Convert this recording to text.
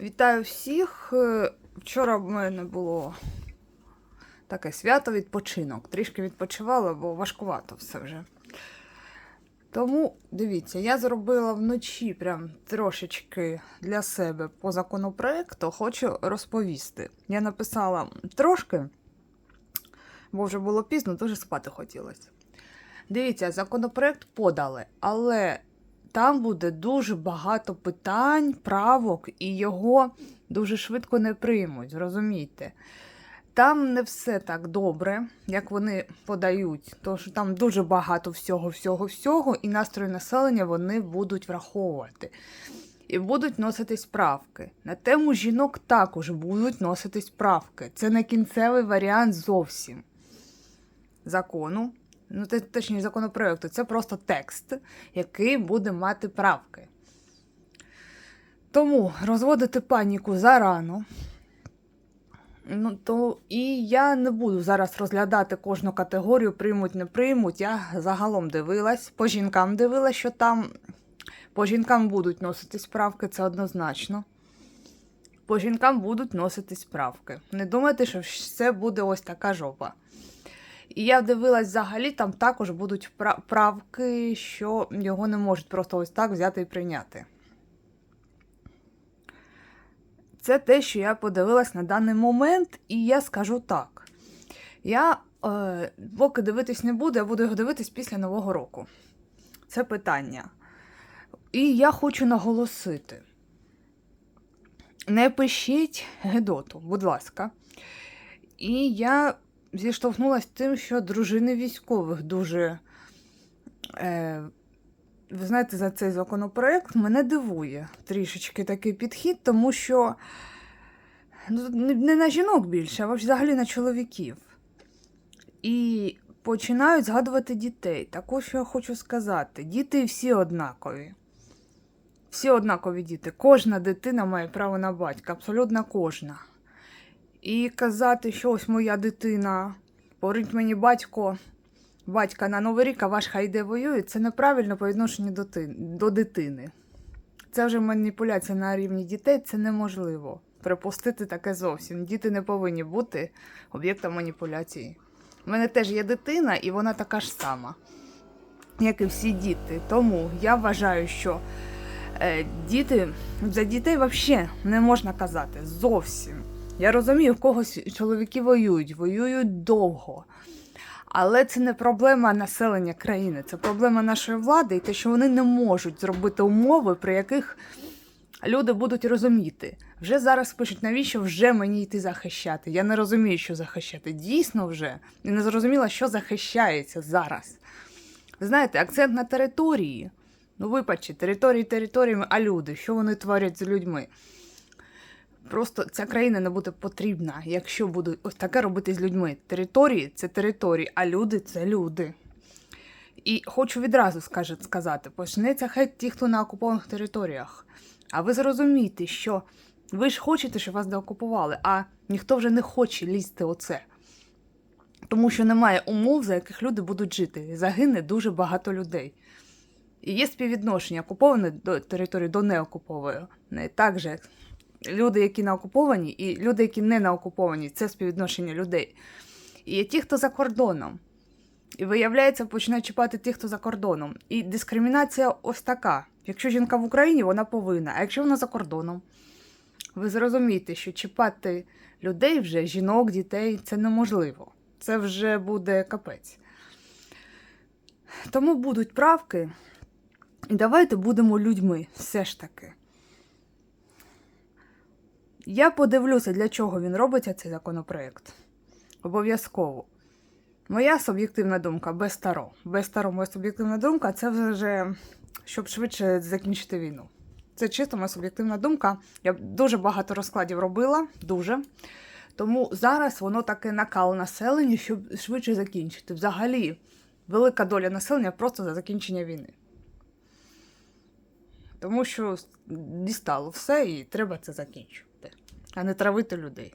Вітаю всіх. Е, Вчора в мене було таке свято відпочинок. Трішки відпочивала, бо важкувато все вже. Тому дивіться, я зробила вночі прям трошечки для себе по законопроекту, хочу розповісти. Я написала трошки, бо вже було пізно, дуже спати хотілося. Дивіться, законопроект подали, але там буде дуже багато питань, правок, і його дуже швидко не приймуть, зрозумійте. Там не все так добре, як вони подають, тому що там дуже багато всього, всього, всього, і настрої населення вони будуть враховувати. І будуть носитись правки. На тему жінок також будуть носитись правки. Це не кінцевий варіант зовсім закону, ну те- точніше законопроекту, це просто текст, який буде мати правки. Тому розводити паніку зарано. Ну, то і я не буду зараз розглядати кожну категорію, приймуть, не приймуть. Я загалом дивилась, по жінкам дивилась, що там по жінкам будуть носитись правки, це однозначно. По жінкам будуть носитись правки. Не думайте, що все буде ось така жопа. І я дивилась взагалі, там також будуть правки, що його не можуть просто ось так взяти і прийняти. Це те, що я подивилась на даний момент, і я скажу так. Я е, поки дивитись не буду, я буду його дивитись після Нового року. Це питання. І я хочу наголосити: не пишіть Гедоту, будь ласка. І я зіштовхнулася з тим, що дружини військових дуже. Е, ви знаєте, за цей законопроект мене дивує трішечки такий підхід, тому що ну, не на жінок більше, а взагалі на чоловіків. І починають згадувати дітей. Також я хочу сказати: діти всі однакові. Всі однакові діти. Кожна дитина має право на батька, абсолютно кожна. І казати, що ось моя дитина, порить мені батько, батька на Новий рік, а ваш хай йде воює, це неправильно по відношенню до, ти- до дитини. Це вже маніпуляція на рівні дітей, це неможливо. Припустити таке зовсім. Діти не повинні бути об'єктом маніпуляції. У мене теж є дитина, і вона така ж сама, як і всі діти. Тому я вважаю, що е, діти за дітей взагалі не можна казати зовсім. Я розумію, в когось чоловіки воюють, воюють довго. Але це не проблема населення країни, це проблема нашої влади і те, що вони не можуть зробити умови, при яких люди будуть розуміти. Вже зараз пишуть, навіщо вже мені йти захищати. Я не розумію, що захищати. Дійсно вже і не зрозуміла, що захищається зараз. Знаєте, акцент на території. Ну, вибачте, території територіями, а люди, що вони творять з людьми? Просто ця країна не буде потрібна, якщо буде ось таке робити з людьми. Території це території, а люди це люди. І хочу відразу сказати: почнеться хай ті, хто на окупованих територіях. А ви зрозумієте, що ви ж хочете, щоб вас деокупували, а ніхто вже не хоче лізти оце. Тому що немає умов, за яких люди будуть жити. Загине дуже багато людей. І є співвідношення окупованої до території до неокупованої. Так же, люди, які на окуповані, і люди, які не на окуповані, це співвідношення людей. І ті, хто за кордоном. І виявляється, починають чіпати ті, хто за кордоном. І дискримінація ось така. Якщо жінка в Україні, вона повинна, а якщо вона за кордоном, ви зрозумієте, що чіпати людей вже, жінок, дітей, це неможливо. Це вже буде капець. Тому будуть правки. І давайте будемо людьми, все ж таки. Я подивлюся, для чого він робиться, цей законопроект. Обов'язково. Моя суб'єктивна думка без старо. Без старо, моя суб'єктивна думка це вже щоб швидше закінчити війну. Це чисто моя суб'єктивна думка. Я дуже багато розкладів робила, дуже. Тому зараз воно таке накал населення, щоб швидше закінчити. Взагалі, велика доля населення просто за закінчення війни. Тому що дістало все і треба це закінчувати, а не травити людей.